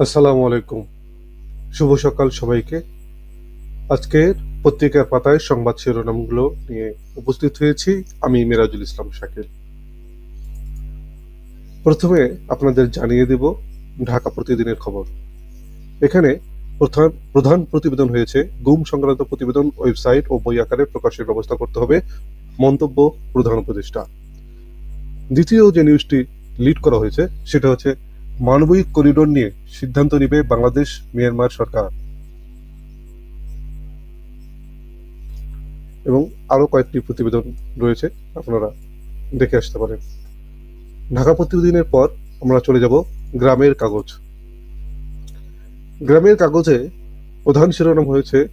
আসসালামু আলাইকুম। শুভ সকাল সবাইকে। আজকের পত্রিকার পাতায় সংবাদ শিরোনামগুলো নিয়ে উপস্থিত হয়েছি আমি মিরাজুল ইসলাম শাকিল। প্রথমে আপনাদের জানিয়ে দেব ঢাকা প্রতিদিনের খবর। এখানে প্রধান প্রধান প্রতিবেদন হয়েছে, গুম সংক্রান্ত প্রতিবেদন, ওয়েবসাইট ও বই আকারে প্রকাশের ব্যবস্থা করতে হবে, মন্তব্য প্রধান উপদেষ্টা। দ্বিতীয় যে নিউজটি লিড করা হয়েছে, সেটা হচ্ছে মানবিক করিডোর নিয়ে সিদ্ধান্ত নিবে বাংলাদেশ মিয়ানমার সরকার। এবং আরও কয়েকটি প্রতিবেদন রয়েছে, আপনারা দেখে আসতে পারেন। ঢাকা প্রতিদিনের পর আমরা চলে যাব গ্রামের কাগজ। গ্রামের কাগজে প্রধান শিরোনাম হয়েছে,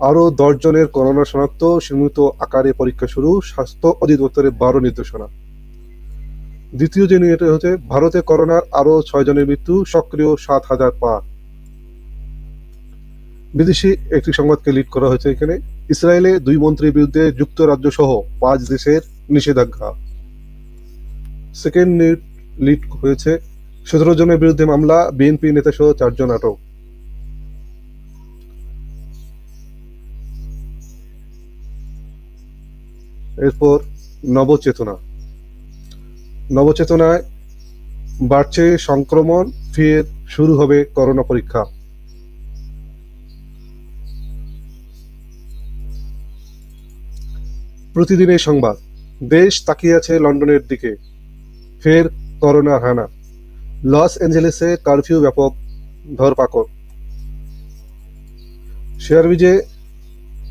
আরও দশ জনের করোনা শনাক্ত, সীমিত আকারে পরীক্ষা শুরু, স্বাস্থ্য অধিদপ্তরের বারো নির্দেশনা। দ্বিতীয় যে নিউজটা হচ্ছে, ভারতে করোনার আরও ছয় জনের মৃত্যু, সক্রিয় সাত হাজার পার বিদেশি একটি সংবাদকে লিড করা হয়েছে এখানে। ইসরায়েলে দুই মন্ত্রীর বিরুদ্ধে যুক্তরাজ্য সহ পাঁচ দেশের নিষেধাজ্ঞা। সেকেন্ড নিউজ লিড হয়েছে সতেরো জনের বিরুদ্ধে মামলা বিএনপি নেতা সহ চারজন আটক। এরপর নবচেতনা। নবচেতনায় বাড়ছে সংক্রমণ, ফের শুরু হবে করোনা পরীক্ষা। প্রতিদিনের সংবাদ। দেশ তাকিয়ে আছে লন্ডনের দিকে। ফের করোনা হানা। লস অ্যাঞ্জেলেসে কারফিউ ব্যাপক ধরপাকড়। শেয়ারবিজে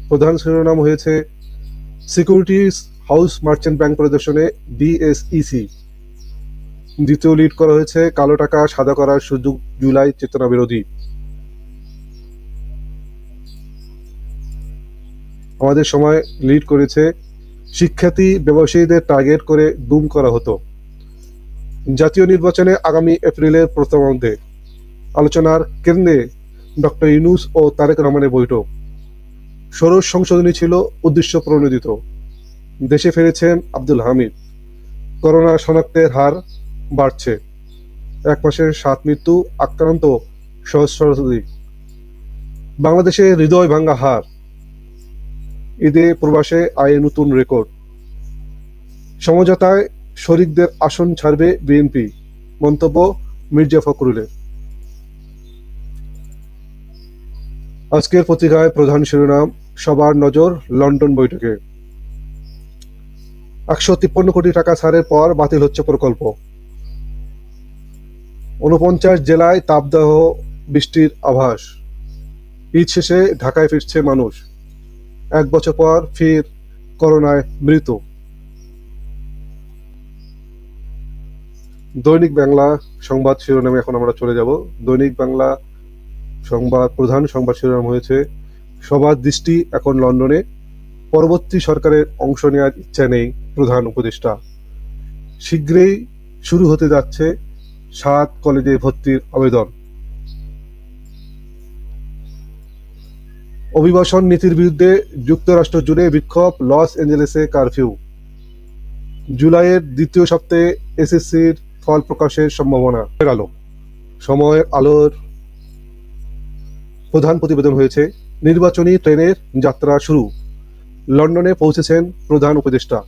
প্রধান শিরোনাম হয়েছে সিকিউরিটিজ হাউস মার্চেন্ট ব্যাংক পরিদর্শনে বিএসইসি। দ্বিতীয় লিড করা হয়েছে, কালো টাকা সাদা করার সুযোগ জুলাই চেতনা বিরোধী। আমাদের সময় লিড করেছে, শিক্ষার্থী ব্যবসায়ীদের টার্গেট করে গুম করা হতো। জাতীয় নির্বাচনে আগামী এপ্রিলের প্রথমার্ধে আলোচনার কেন্দ্রে ডক্টর ইউনুস ও তারেক রহমানের বৈঠক। ষোড়শ সংশোধনী ছিল উদ্দেশ্য প্রণোদিত। দেশে ফিরেছেন আব্দুল হামিদ। করোনা শনাক্তের হার বাড়ছে। এক মাসের সাত মৃত্যু, আক্রান্ত সহস্রাধিক। বাংলাদেশে হৃদয় ভাঙ্গা হার। ঈদে প্রবাসে আয়ে নতুন রেকর্ড। সমঝোতায় শরিকদের আসন ছাড়বে বিএনপি। মন্তব্য মির্জা ফখরুলের। আজকের পত্রিকায় প্রধান শিরোনাম, সবার নজর লন্ডন বৈঠকে। একশো তিপ্পান্ন কোটি টাকা ছাড়ের পর বাতিল হচ্ছে প্রকল্প। উনপঞ্চাশ জেলায় তাপদাহ বৃষ্টির আভাস। ঈদ শেষে ঢাকায় ফিরছে মানুষ। এক বছর পর ফির করোনায় মৃত। দৈনিক বাংলা সংবাদ শিরোনামে এখন আমরা চলে যাব। দৈনিক বাংলা সংবাদ, প্রধান সংবাদ শিরোনাম হয়েছে, সবার দৃষ্টি এখন লন্ডনে। পরবর্তী সরকারের অংশ নেওয়ার ইচ্ছা নেই প্রধান উপদেষ্টা। শীঘ্রই শুরু হতে যাচ্ছে সাত কলেজে ভর্তির আবেদন। অভিবাসন নীতির বিরুদ্ধে যুক্তরাষ্ট্র জুড়ে বিক্ষোভ, লস অ্যাঞ্জেলেসে কারফিউ। জুলাইয়ের দ্বিতীয় সপ্তাহে এসএসসির ফল প্রকাশের সম্ভাবনা গেল। সময়ের আলোর প্রধান প্রতিবেদন হয়েছে, নির্বাচনী ট্রেনের যাত্রা শুরু। লন্ডনে পৌঁছেছেন প্রধান উপদেষ্টা।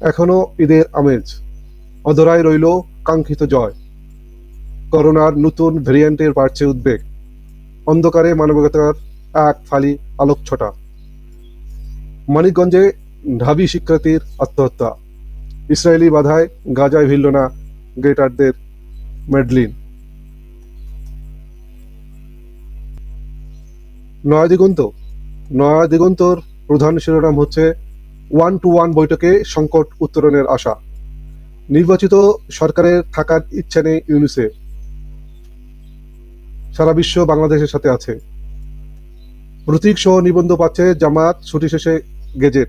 এখনও ঈদের আমেজ। অধরায় রইল কাঙ্ক্ষিত জয়। করোনার নতুন ভেরিয়েন্টের বাড়ছে উদ্বেগ। অন্ধকারে মানবিকতার এক ফালি আলোক ছটা মানিকগঞ্জে ঢাবি শিক্ষার্থীর আত্মহত্যা। ইসরায়েলি বাধায় গাজায় ভিড়ল না গ্রেটারদের মেডলিন। নয়া দিগন্ত। নয়া দিগন্তর প্রধান শিরোনাম হচ্ছে ওয়ান টু ওয়ান বৈঠকে সংকট উত্তরণের আশা। নির্বাচিত সরকারের থাকার ইচ্ছা নেই ইউনিসেফ। সারা বিশ্ব বাংলাদেশের সাথে আছে। প্রতীক সহ নিবন্ধ পাচ্ছে জামাত ছুটি শেষে গেজেট।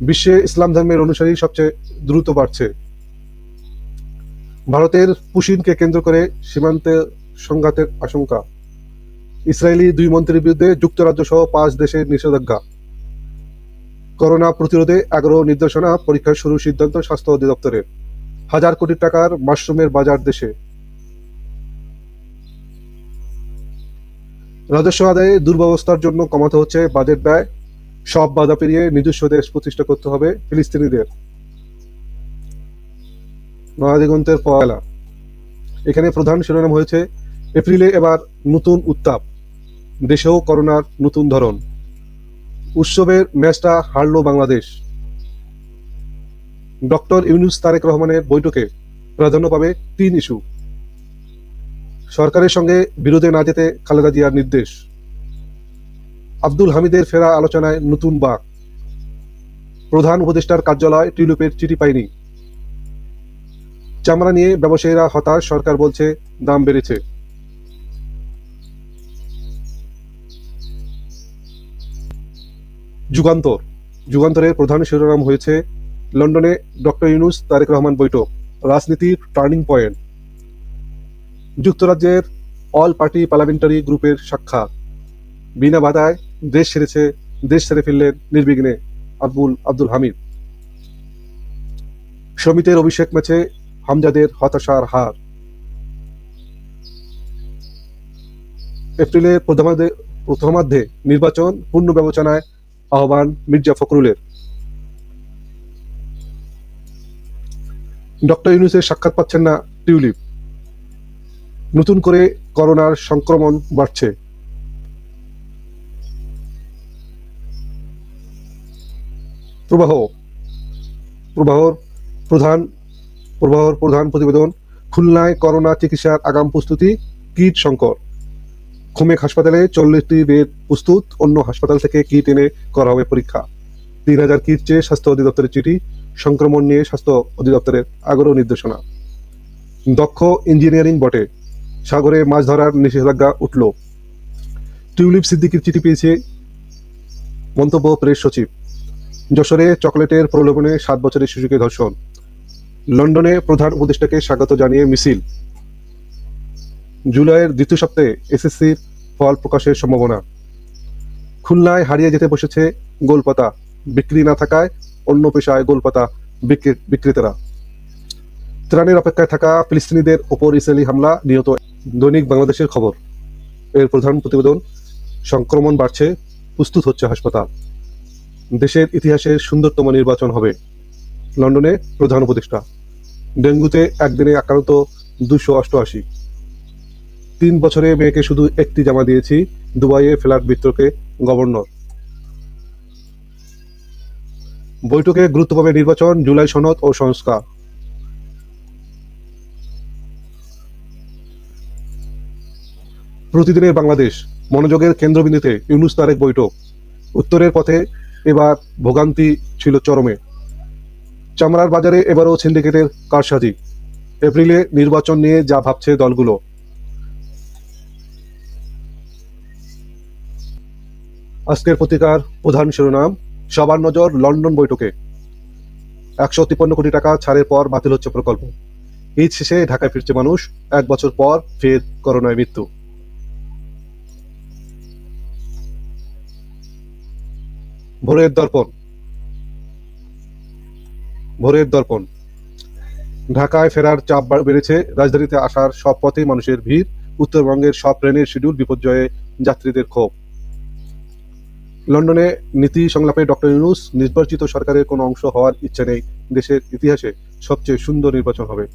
বিশ্বে ইসলাম ধর্মের অনুসারী সবচেয়ে দ্রুত বাড়ছে। ভারতের পুশিনকে কেন্দ্র করে সীমান্তে সংঘাতের আশঙ্কা। ইসরায়েলি দুই মন্ত্রীর বিরুদ্ধে যুক্তরাজ্য সহ পাঁচ দেশের নিষেধাজ্ঞা। করোনা প্রতিরোধে আগ্রহ নির্দেশনা পরীক্ষা শুরু সিদ্ধান্ত স্বাস্থ্য অধিদপ্তরের হাজার কোটি টাকার মাশরুমের বাজার দেশে। রাজস্ব আদায়ে দুর্ব্যবস্থার জন্য কমাতে হচ্ছে বাজেট ব্যয়। সব বাধা পেরিয়ে নিজস্ব দেশ প্রতিষ্ঠা করতে হবে ফিলিস্তিনিদের। নয়াদিগন্তের পয়লা। এখানে প্রধান শিরোনাম হয়েছে, এপ্রিলে এবার নতুন উত্তাপ। দেশেও করোনার নতুন ধরন। উৎসবের ম্যাচটা হারল বাংলাদেশ। ডক্টর ইউনুস তারেক রহমানের বৈঠকে প্রাধান্য পাবে তিন ইস্যু। সরকারের সঙ্গে বিরোধে না যেতে খালেদা জিয়ার নির্দেশ। আব্দুল হামিদের ফেরা আলোচনায় নতুন বাক। প্রধান উপদেষ্টার কার্যালয় টিলুপের চিঠি পায়নি। চামড়া নিয়ে ব্যবসায়ীরা হতাশ, সরকার বলছে দাম বেড়েছে। যুগান্তর। যুগান্তরের প্রধান শিরোনাম হয়েছে লন্ডনে ডক্টর ইউনুস তারেক রহমান বৈঠক, রাজনীতির টার্নিং পয়েন্ট। যুক্তরাজ্যের অল পার্টি পার্লামেন্টারি গ্রুপের সাক্ষাৎ। বিনা বাধায় দেশ ছেড়েছে, দেশ ছেড়ে ফিরলেন নির্বিঘ্নে আব্দুল আব্দুল হামিদ। সমিতের অভিষেক ম্যাচে হামজাদের হতাশার হার। এপ্রিলের প্রথমার্ধে নির্বাচন পূর্ণ বিবেচনায় আহ্বান মির্জা ফখরুলের। ডক্টর ইউনুসের সাক্ষাৎ পাচ্ছেন না টিউলিপ। নতুন করে করোনার সংক্রমণ বাড়ছে। প্রবাহ, প্রবাহর প্রধান প্রবাহর প্রধান প্রতিবেদন, খুলনায় করোনা চিকিৎসার আগাম প্রস্তুতি, কীট সংকট। খুমেক হাসপাতালে চল্লিশটি বেড প্রস্তুত, অন্য হাসপাতাল থেকে কিট এনে করা হবে পরীক্ষা। তিন হাজার কিট চেয়ে স্বাস্থ্য অধিদপ্তরের চিঠি, সংক্রমণ নিয়ে স্বাস্থ্য অধিদপ্তরের আগ্রহ নির্দেশনা। দক্ষ ইঞ্জিনিয়ারিং বটে। সাগরে মাছ ধরার নিষেধাজ্ঞা উঠল। টিউলিপ সিদ্দিকির চিঠি পেয়েছে মন্তব্য প্রেস সচিব। যশোরে চকলেটের প্রলোভনে সাত বছরের শিশুকে ধর্ষণ। লন্ডনে প্রধান উপদেষ্টাকে স্বাগত জানিয়ে মিছিল। জুলাইয়ের দ্বিতীয় সপ্তাহে এসএসসির ফল প্রকাশের সম্ভাবনা। খুলনায় হারিয়ে যেতে বসেছে গোলপাতা। বিক্রি না থাকায় অন্য পেশায় গোলপাতা বিক্রি- বিক্রেতারা। ত্রাণের অপেক্ষায় থাকা ফিলিস্তিনিদের ওপর ইসরায়েলি হামলা নিহত দৈনিক বাংলাদেশের খবর। এর প্রধান প্রতিবেদন, সংক্রমণ বাড়ছে, প্রস্তুত হচ্ছে হাসপাতাল। দেশের ইতিহাসের সুন্দরতম নির্বাচন হবে। লন্ডনে প্রধান উপদেষ্টা। ডেঙ্গুতে একদিনে আক্রান্ত দুশো অষ্টআশি। তিন বছরে মেয়েকে শুধু একটি জামা দিয়েছি, দুবাইয়ে ফ্ল্যাট বিতর্কে গভর্নর। বৈঠকে গুরুত্ব পাবে নির্বাচন, জুলাই সনদ ও সংস্কার। প্রতিদিনের বাংলাদেশ, মনোযোগের কেন্দ্রবিন্দুতে ইউনুস তারেক বৈঠক। উত্তরের পথে এবার ভোগান্তি ছিল চরমে। চামড়ার বাজারে এবারও সিন্ডিকেটের কারসাজি। এপ্রিলে নির্বাচন নিয়ে যা ভাবছে দলগুলো। আজকের পত্রিকার প্রধান শিরোনাম, সবার নজর লন্ডন বৈঠকে। একশো তিপ্পান্ন কোটি টাকা ছাড়ের পর বাতিল হচ্ছে প্রকল্প। ঈদ শেষে ঢাকায় ফিরছে মানুষ, এক বছর পর ফের করোনায় মৃত্যু। ভোরের দর্পণ। ভোরের দর্পণ। ঢাকায় ফেরার চাপ বেড়েছে, রাজধানীতে আসার সব পথেই মানুষের ভিড়, উত্তরবঙ্গের সব ট্রেনের শিডিউল বিপর্যয়ে যাত্রীদের ক্ষোভ। লন্ডনে নীতি সংলাপে ডক্টর ইউনুস নির্বাচিত সরকারের কোনো অংশ হওয়ার ইচ্ছে নেই। দেশের ইতিহাসে সবচেয়ে সুন্দর নির্বাচন হবে।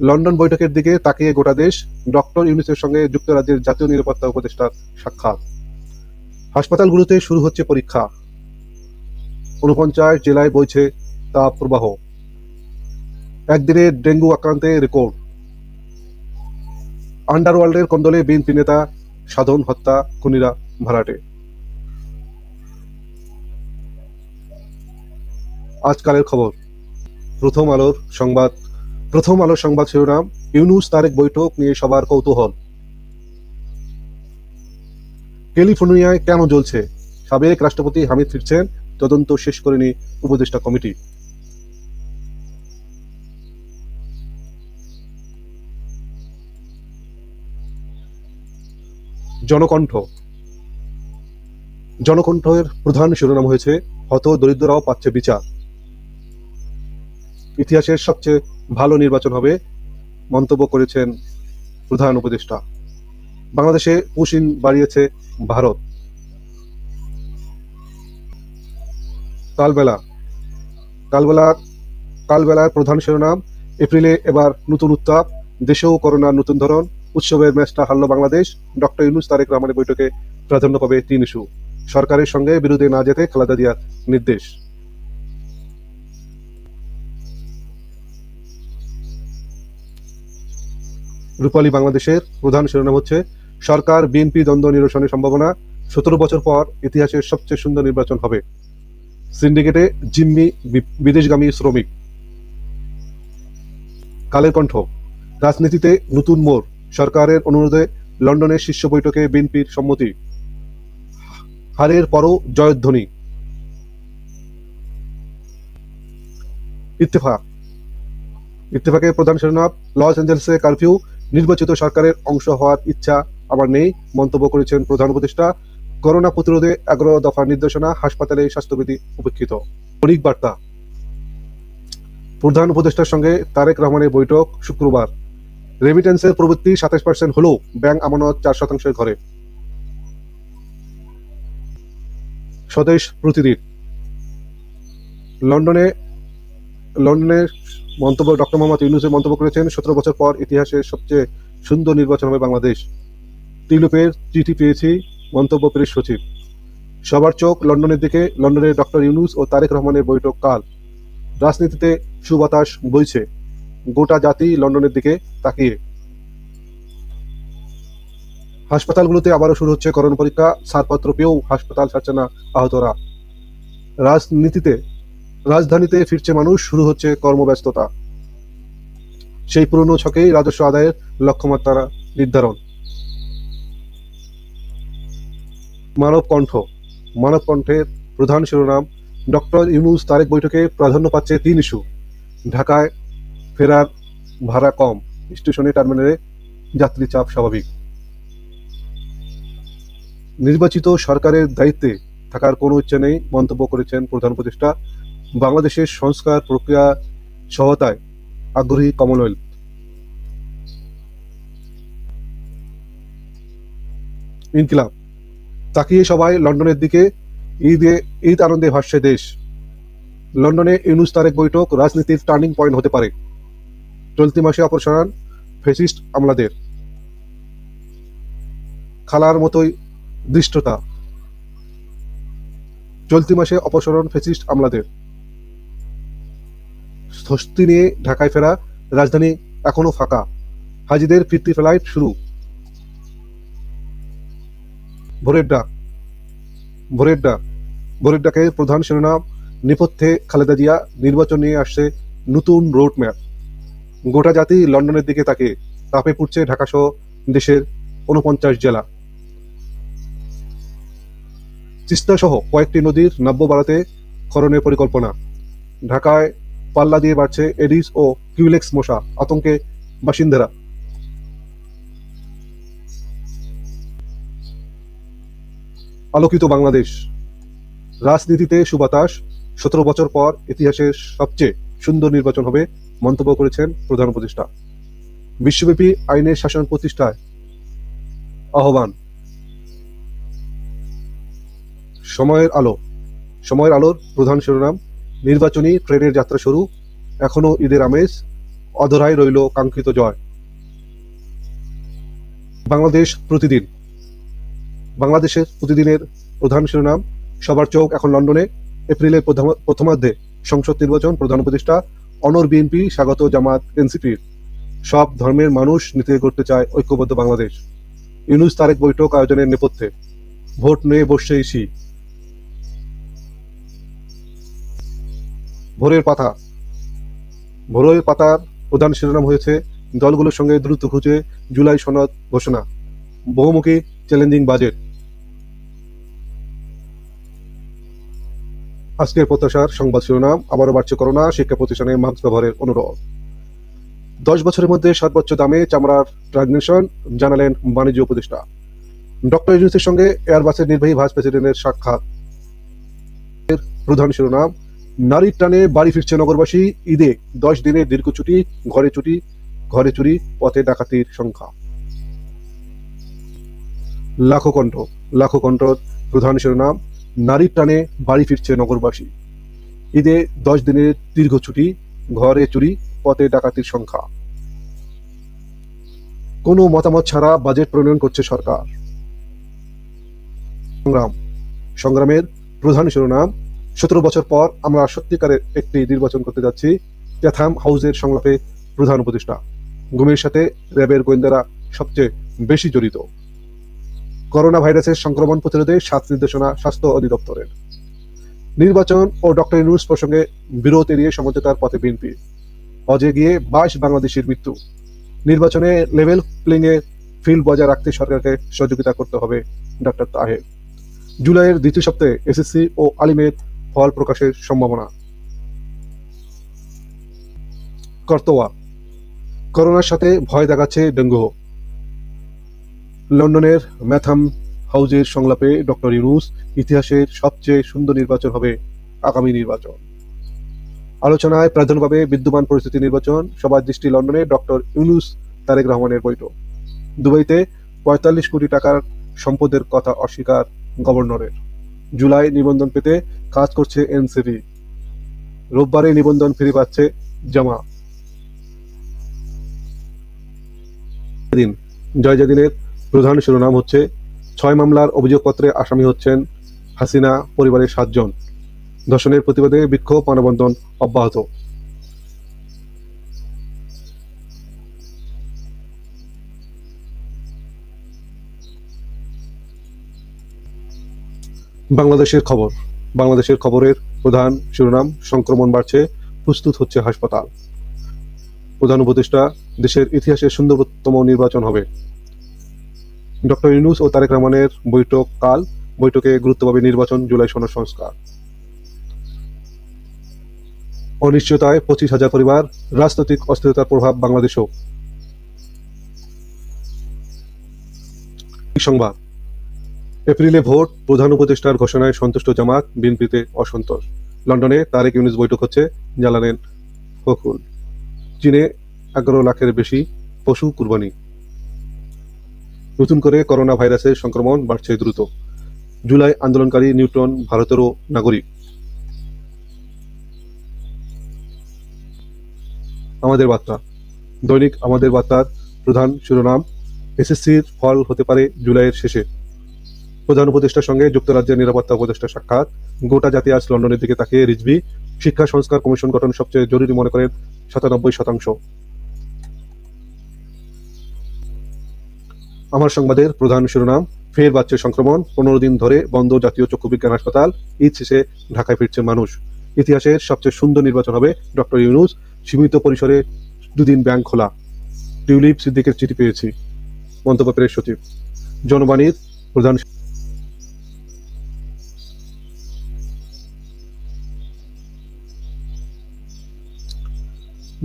লন্ডন বৈঠকের দিকে তাকিয়ে গোটা দেশ ডক্টর ইউনুসের সঙ্গে যুক্তরাজ্যের জাতীয় নিরাপত্তা উপদেষ্টার সাক্ষাৎ। হাসপাতালগুলোতে শুরু হচ্ছে পরীক্ষা। ঊনপঞ্চাশ জেলায় বইছে তাপ প্রবাহ। একদিনে ডেঙ্গু আক্রান্তে রেকর্ড। আন্ডারওয়ার্ল্ডের কন্দলে বিএনপি নেতা সাধন হত্যা, খুনিরা ভাড়াটে আজকালের খবর। প্রথম আলোর সংবাদ, প্রথম আলোর সংবাদ শিরোনাম, ইউনুস তারেক বৈঠক নিয়ে সবার কৌতূহল। ক্যালিফোর্নিয়ায় কেন জ্বলছে? সাবেক রাষ্ট্রপতি হামিদ ফিরছেন, তদন্ত শেষ করেনি উপদেষ্টা কমিটি। জনকণ্ঠ। জনকণ্ঠের প্রধান শিরোনাম হয়েছে হত দরিদ্ররাও পাচ্ছে বিচার। ইতিহাসের সবচেয়ে ভালো নির্বাচন হবে, মন্তব্য করেছেন প্রধান উপদেষ্টা। বাংলাদেশে পুশিন বাড়িয়েছে ভারত। কালবেলা। কালবেলা, কালবেলার প্রধান শিরোনাম, এপ্রিলে এবার নতুন উত্তাপ, দেশেও করোনার নতুন ধরন, উৎসবের ম্যাচটা হারল বাংলাদেশ, ডক্টর ইউনুস তারেক রহমানের বৈঠকে প্রাধান্য পাবে তিন ইস্যু। সরকারের সঙ্গে বিরোধে না যেতে খালেদা জিয়ার নির্দেশ। রূপালী বাংলাদেশের প্রধান শিরোনাম হচ্ছে, সরকার, বিএনপি দ্বন্দ্ব নিরসনের সম্ভাবনা, সতেরো বছর পর ইতিহাসের সবচেয়ে সুন্দর নির্বাচন হবে। সিন্ডিকেটে জিম্মি বিদেশগামী শ্রমিক। কালের কণ্ঠ, রাজনীতিতে নতুন মোড়, সরকারের অনুরোধে লন্ডনের শীর্ষ বৈঠকে বিএনপির সম্মতি। হারের পরও জয়ধ্বনি। ইত্তেফাক, ইত্তেফাকের প্রধান শিরোনাম, লস অ্যাঞ্জেলেসে কারফিউ নির্বাচিত সরকারের অংশ হওয়ার ইচ্ছা আমার নেই, মন্তব্য করেছেন প্রধান উপদেষ্টা। করোনা প্রতিরোধে এগারো দফা নির্দেশনা, হাসপাতালে স্বাস্থ্যবিধি উপেক্ষিত। অনেক বার্তা। প্রধান উপদেষ্টার সঙ্গে তারেক রহমানের বৈঠক শুক্রবার। রেমিটেন্সের প্রবৃত্তি সাতাশ পার্সেন্ট হলেও ব্যাংক আমানত চার শতাংশের ঘরে। স্বদেশ প্রতিদিন। লন্ডনে লন্ডনের মন্তব্য ডক্টর মোহাম্মদ ইউনুসের মন্তব্য করেছেন। সতেরো বছর পর ইতিহাসের সবচেয়ে সুন্দর নির্বাচন হবে বাংলাদেশ। তিলুপের চিঠি পেয়েছি, মন্তব্য প্রেস সচিব। সবার চোখ লন্ডনের দিকে লন্ডনে ডক্টর ইউনুস ও তারেক রহমানের বৈঠক কাল। রাজনীতিতে সুবাতাস বইছে। গোটা জাতি লন্ডনের দিকে তাকিয়ে। হাসপাতালগুলোতে আবারও শুরু হচ্ছে করোনা পরীক্ষা, ছাড়পত্র পেয়েও হাসপাতাল ছাড়ছে না আহতরা। রাজনীতিতে রাজধানীতে ফিরছে মানুষ, শুরু হচ্ছে কর্মব্যস্ততা। সেই পুরনো ছকেই রাজস্ব আদায়ের লক্ষ্যমাত্রা নির্ধারণ। মানব কণ্ঠ মানব কণ্ঠের প্রধান শিরোনাম ডক্টর ইউনুস তারেক বৈঠকে প্রাধান্য পাচ্ছে তিন ইস্যু। ঢাকায় ফেরার ভাড়া কম, স্টেশনে টার্মিনালে যাত্রী চাপ স্বাভাবিক। নির্বাচিত সরকারের দায়িত্বে থাকার কোনো ইচ্ছে নেই, মন্তব্য করেছেন প্রধান উপদেষ্টা বাংলাদেশের সংস্কার প্রক্রিয়া সহায়তায় আগ্রহী কমনওয়েলথ। ইনকিলাব, তাকিয়ে সবাই লন্ডনের দিকে, ঈদে, ঈদ আনন্দে ভাসছে দেশ। লন্ডনে ইউনুস তারেক বৈঠক রাজনীতির টার্নিং পয়েন্ট হতে পারে। চলতি মাসে অপসারণ ফেসিস্ট আমলাদের। খালার মতোই দৃষ্টতা। চলতি মাসে অপসারণ ফেসিস্ট আমলাদের। স্বস্তি নিয়ে ঢাকায় ফেরা রাজধানী এখনও ফাঁকা। হাজিদের ফিরতি ফ্লাইট শুরু। ভোরের ডাক। ভোরের ডাক। ভোরের ডাকের প্রধান শিরোনাম, নেপথ্যে খালেদা জিয়া, নির্বাচন নিয়ে আসছে নতুন রোড ম্যাপ গোটা জাতি লন্ডনের দিকে তাকে তাপে পুড়ছে ঢাকা সহ দেশের উনপঞ্চাশ জেলা। তিস্তা সহ কয়েকটি নদীর নাব্য বাড়াতে খননের পরিকল্পনা। ঢাকায় পাল্লা দিয়ে বাড়ছে এডিস ও কিউলেক্স মশা, আতঙ্কে বাসিন্দারা। আলোকিত বাংলাদেশ। রাজনীতিতে সুবাতাস, সতেরো বছর পর ইতিহাসের সবচেয়ে সুন্দর নির্বাচন হবে মন্তব্য করেছেন প্রধান উপদেষ্টা। বিশ্বব্যাপী আইনের শাসন প্রতিষ্ঠায় আহ্বান। সময়ের আলো। সময়ের আলোর প্রধান শিরোনাম নির্বাচনী ট্রেনের যাত্রা শুরু। এখনও ঈদের আমেজ অধরায় রইল কাঙ্ক্ষিত জয়। বাংলাদেশ প্রতিদিন। বাংলাদেশের প্রতিদিনের প্রধান শিরোনাম, সবার চোখ এখন লন্ডনে। এপ্রিলের প্রথম- প্রথমার্ধে সংসদ নির্বাচন প্রধান উপদেষ্টা, অনর বিএনপি স্বাগত জামাত এনসিপির। সব ধর্মের মানুষ নীতি করতে চায় ঐক্যবদ্ধ বাংলাদেশ। ইউনুস তারেক বৈঠক আয়োজনের নেপথ্যে। ভোট নিয়ে বসছে ইসি। ভোরের পাতা। ভোরের পাতার প্রধান শিরোনাম হয়েছে দলগুলোর সঙ্গে দ্রুত খুঁজে জুলাই সনদ ঘোষণা, বহুমুখী চ্যালেঞ্জিং বাজেট আজকের প্রত্যাশার সংবাদ শিরোনাম, আবারও বাড়ছে করোনা, শিক্ষা প্রতিষ্ঠানে মাস্ক ব্যবহারের অনুরোধ। দশ বছরের মধ্যে সর্বোচ্চ দামে চামড়ার ট্রানজেকশন জানালেন বাণিজ্য উপদেষ্টা। ডক্টর ইউনুসের সঙ্গে এয়ারবাসের নির্বাহী ভাইস প্রেসিডেন্টের সাক্ষাৎ। প্রধান শিরোনাম নারীর টানে বাড়ি ফিরছে নগরবাসী। ঈদে দশ দিনে দীর্ঘ ছুটি, ঘরে ছুটি, ঘরে চুরি, পথে ডাকাতির সংখ্যা। লাখো কণ্ঠ লাখো কণ্ঠ, প্রধান শিরোনাম, নারীর টানে বাড়ি ফিরছে নগরবাসী। ঈদে দশ দিনের দীর্ঘ ছুটি, ঘরে চুরি, পথে ডাকাতির সংখ্যা। কোনো মতামত ছাড়া বাজেট প্রণয়ন করছে সরকার। সংগ্রাম। সংগ্রামের প্রধান শিরোনাম সতেরো বছর পর আমরা সত্যিকারের একটি নির্বাচন করতে যাচ্ছি চ্যাথাম হাউসের সংলাপে প্রধান উপদেষ্টা। গুমের সাথে র্যাবের গোয়েন্দারা সবচেয়ে বেশি জড়িত। করোনা ভাইরাসের সংক্রমণ প্রতিরোধে সাত নির্দেশনা স্বাস্থ্য অধিদপ্তরের। নির্বাচন ও ডক্টর ইউনুস প্রসঙ্গে বিরোধ এড়িয়ে সমঝোতার পথে বিএনপি। অজে গিয়ে বাইশ বাংলাদেশের মৃত্যু। নির্বাচনে লেভেল প্লেইং এ ফিল্ড বজায় রাখতে সরকারকে সহযোগিতা করতে হবে ডক্টর তাহের। জুলাইয়ের দ্বিতীয় সপ্তাহে এসএসসি ও আলিমের ফল প্রকাশের সম্ভাবনা। কর্তোয়া, করোনার সাথে ভয় দেখাচ্ছে ডেঙ্গু। লন্ডনের ম্যাথাম হাউজের সংলাপে ডক্টর ইউনুস ইতিহাসের সবচেয়ে সুন্দর নির্বাচন হবে আগামী নির্বাচন। আলোচনায় প্রাধান্যভাবে বিদ্যমান পরিস্থিতি নির্বাচন, সবার দৃষ্টি লন্ডনে ডক্টর ইউনুস তারেক রহমানের বৈঠক। দুবাইতে পঁয়তাল্লিশ কোটি টাকার সম্পদের কথা অস্বীকার গভর্নরের। জুলাই নিবন্ধন পেতে কাজ করছে এনসিপি। রোববারে নিবন্ধন ফিরে পাচ্ছে জামা। দিন জয়জাদিনের প্রধান শিরোনাম হচ্ছে, ছয় মামলার অভিযোগপত্রে আসামি হচ্ছেন হাসিনা পরিবারের সাতজন। ধর্ষণের প্রতিবাদে বিক্ষোভ মানবন্ধন অব্যাহত। বাংলাদেশের খবর। বাংলাদেশের খবরের প্রধান শিরোনাম, সংক্রমণ বাড়ছে, প্রস্তুত হচ্ছে হাসপাতাল। প্রধান উপদেষ্টা, দেশের ইতিহাসের সুন্দরতম নির্বাচন হবে। ডক্টর ইউনুস ও তারেক রহমানের বৈঠক কাল। বৈঠকে গুরুত্ব পাবে নির্বাচন জুলাই সনদ সংস্কার। অনিশ্চয়তায় পঁচিশ হাজার পরিবার, রাজনৈতিক অস্থিরতার প্রভাব বাংলাদেশেও। সংবাদ। এপ্রিলে ভোট প্রধান উপদেষ্টার ঘোষণায় সন্তুষ্ট জামাত বিএনপিতে অসন্তোষ। লন্ডনে তারেক ইউনুস বৈঠক হচ্ছে, জানালেন ফখরুল চীনে এগারো লাখের বেশি পশু কুরবানি। নতুন করে করোনা ভাইরাসের সংক্রমণ বাড়ছে দ্রুত। জুলাই আন্দোলনকারী নিউটন ভারতেরও নাগরিক। আমাদের বার্তা। দৈনিক আমাদের বার্তার প্রধান শিরোনাম, এসএসসির ফল হতে পারে জুলাইয়ের শেষে। প্রধান উপদেষ্টার সঙ্গে যুক্তরাজ্যের নিরাপত্তা উপদেষ্টা সাক্ষাৎ। গোটা জাতি আজ লন্ডনের দিকে তাকিয়ে রিজবি শিক্ষা সংস্কার কমিশন গঠন সবচেয়ে জরুরি মনে করেন সাতানব্বই শতাংশ। আমার সংবাদের প্রধান শিরোনাম, ফের বাড়ছে সংক্রমণ, পনেরো দিন ধরে বন্ধ জাতীয় চক্ষু বিজ্ঞান হাসপাতাল, ঈদ শেষে ঢাকায় ফিরছে মানুষ। ইতিহাসের সবচেয়ে সুন্দর নির্বাচন হবে ডক্টর ইউনুস, সীমিত পরিসরে দুদিন ব্যাংক খোলা। টিউলিপ সিদ্দিকের চিঠি পেয়েছি। মন্তব্য প্রেস সচিব। জনবাণীর প্রধান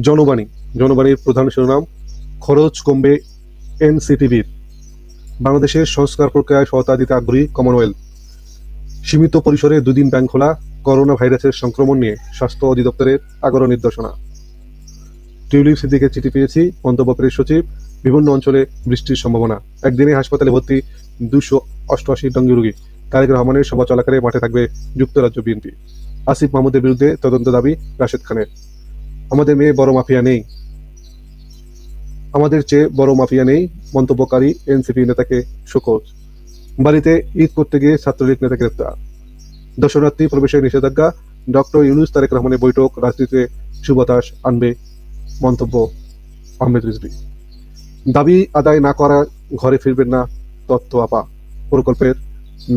জনবাণী। জনবাণীর প্রধান শিরোনাম, খরচ কমবে এনসিটিভির। বাংলাদেশের সংস্কার প্রক্রিয়ায় সহায়তা দিতে আগ্রহী কমনওয়েলথ। সীমিত পরিসরে দুদিন ব্যাংক খোলা করোনা ভাইরাসের সংক্রমণ নিয়ে স্বাস্থ্য অধিদপ্তরের আগারো নির্দেশনা। টিউলিপ সিদ্দিকের চিঠি পেয়েছি, মন্তব্য প্রেস সচিব, বিভিন্ন অঞ্চলে বৃষ্টির সম্ভাবনা। একদিনে হাসপাতালে ভর্তি দুশো অষ্টআশি ডঙ্গি রোগী। তারেক রহমানের সভা চলাকালে মাঠে থাকবে যুক্তরাজ্য বিএনপি। আসিফ মাহমুদের বিরুদ্ধে তদন্ত দাবি রাশেদ খানের। আমাদের মেয়ে বড় মাফিয়া নেই। আমাদের চেয়ে বড় মাফিয়া নেই, মন্তব্যকারী এনসিপি নেতাকে শোকজ। বাড়িতে ঈদ করতে গিয়ে ছাত্রলীগ নেতা গ্রেপ্তার। দর্শনার্থী, প্রবেশের নিষেধাজ্ঞা, ডক্টর ইউনুস তারেক রহমানের বৈঠক, রাজনীতিতে সুবাতাস আনবে মন্তব্য আহমেদ রিজবি দাবি আদায় না করা ঘরে ফিরবেন না তত্ত্ব আপা, প্রকল্পের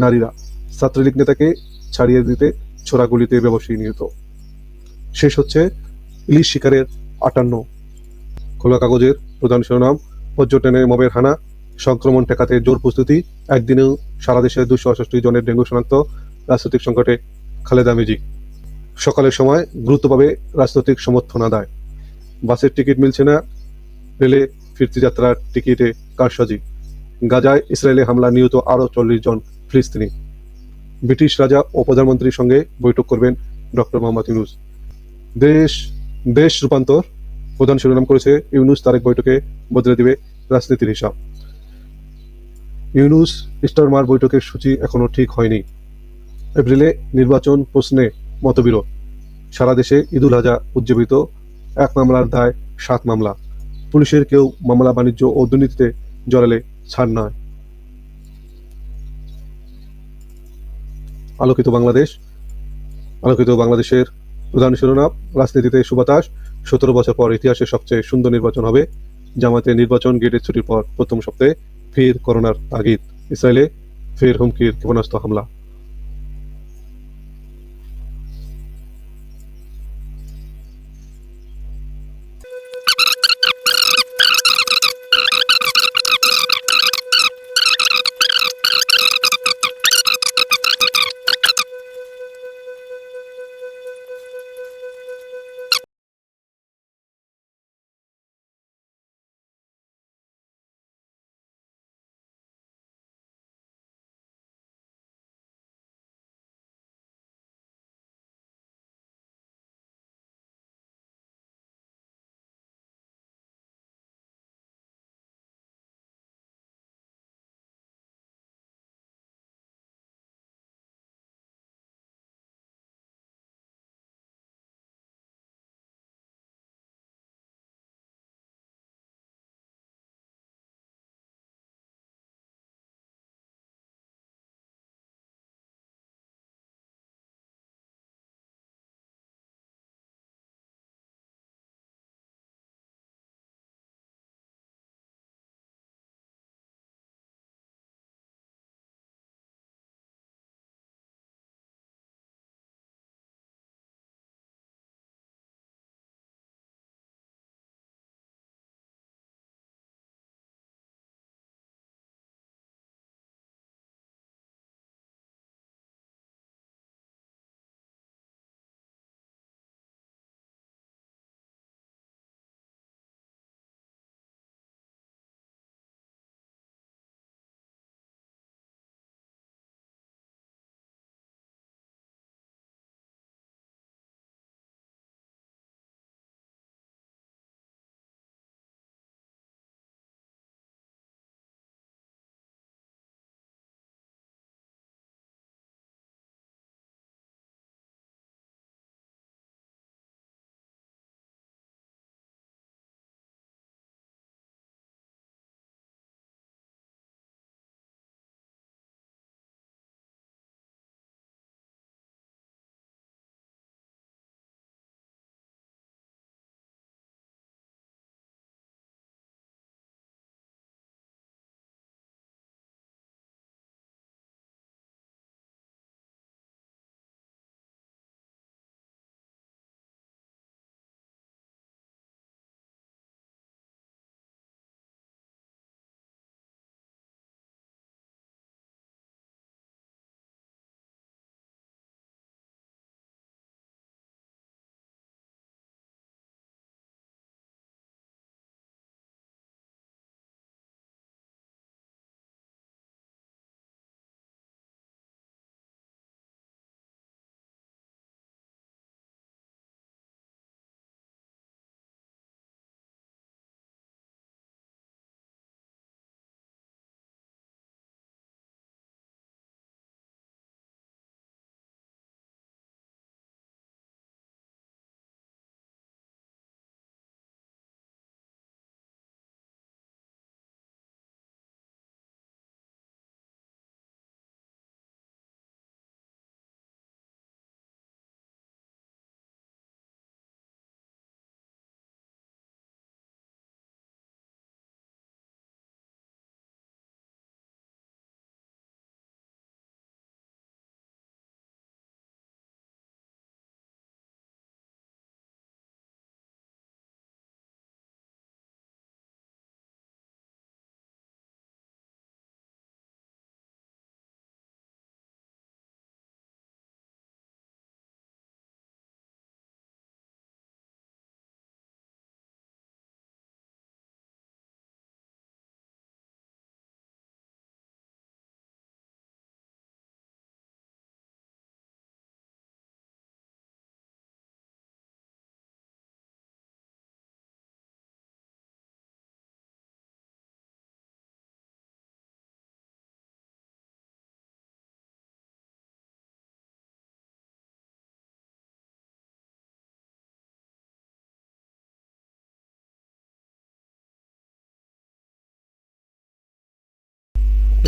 নারীরা। ছাত্রলীগ নেতাকে ছাড়িয়ে দিতে ছোড়াগুলিতে ব্যবসায়ী নিহত। শেষ হচ্ছে ইলিশ শিকারের আটান্ন। খোলা কাগজের প্রধান শিরোনাম পর্যটনের মবের হানা, সংক্রমণ ঠেকাতে জোর প্রস্তুতি, একদিনেও সারা দেশে দুশো অষষ্টি জনের ডেঙ্গু শনাক্ত, রাজনৈতিক সংকটে খালেদা মেজিক সকালের সময় গুরুত্ব পাবে রাজনৈতিক সমর্থন আদায়। বাসের টিকিট মিলছে না, রেলে ফিরতি যাত্রার টিকিটে কারসাজি। গাজায় ইসরায়েলে হামলা নিহত আরও চল্লিশ জন ফিলিস্তিনি। ব্রিটিশ রাজা ও প্রধানমন্ত্রীর সঙ্গে বৈঠক করবেন ডক্টর মোহাম্মদ ইউনুস। দেশ দেশ রূপান্তর প্রধান শিরোনাম করেছে ইউনুস, তারেক বৈঠকে বদলে দিবে রাজনীতির হিসাব। ইউনুস, স্টারমার বৈঠকের সূচি এখনও ঠিক হয়নি। এপ্রিলে নির্বাচন প্রশ্নে মতবিরোধ। সারা দেশে ঈদুল হাজা উজ্জীবিত এক মামলার দায় সাত মামলা। পুলিশের কেউ মামলা, বাণিজ্য ও দুর্নীতিতে জড়ালে ছাড় নয়। আলোকিত বাংলাদেশ। আলোকিত বাংলাদেশের প্রধান শিরোনাম, রাজনীতিতে সুবাতাস। সতেরো বছর পর ইতিহাসের সবচেয়ে সুন্দর নির্বাচন হবে। জামাতের নির্বাচন গেটের ছুটির পর প্রথম সপ্তাহে ফের করোনার তাগিদ। ইসরায়েলে ফের হুমকির ক্ষেপণাস্ত্র হামলা।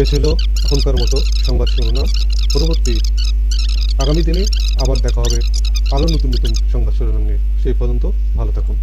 এ ছিল এখনকার মতো সংবাদ শিরোনাম। পরবর্তী আগামী দিনে আবার দেখা হবে আরও নতুন নতুন সংবাদ শিরোনাম নিয়ে। সেই পর্যন্ত ভালো থাকুন।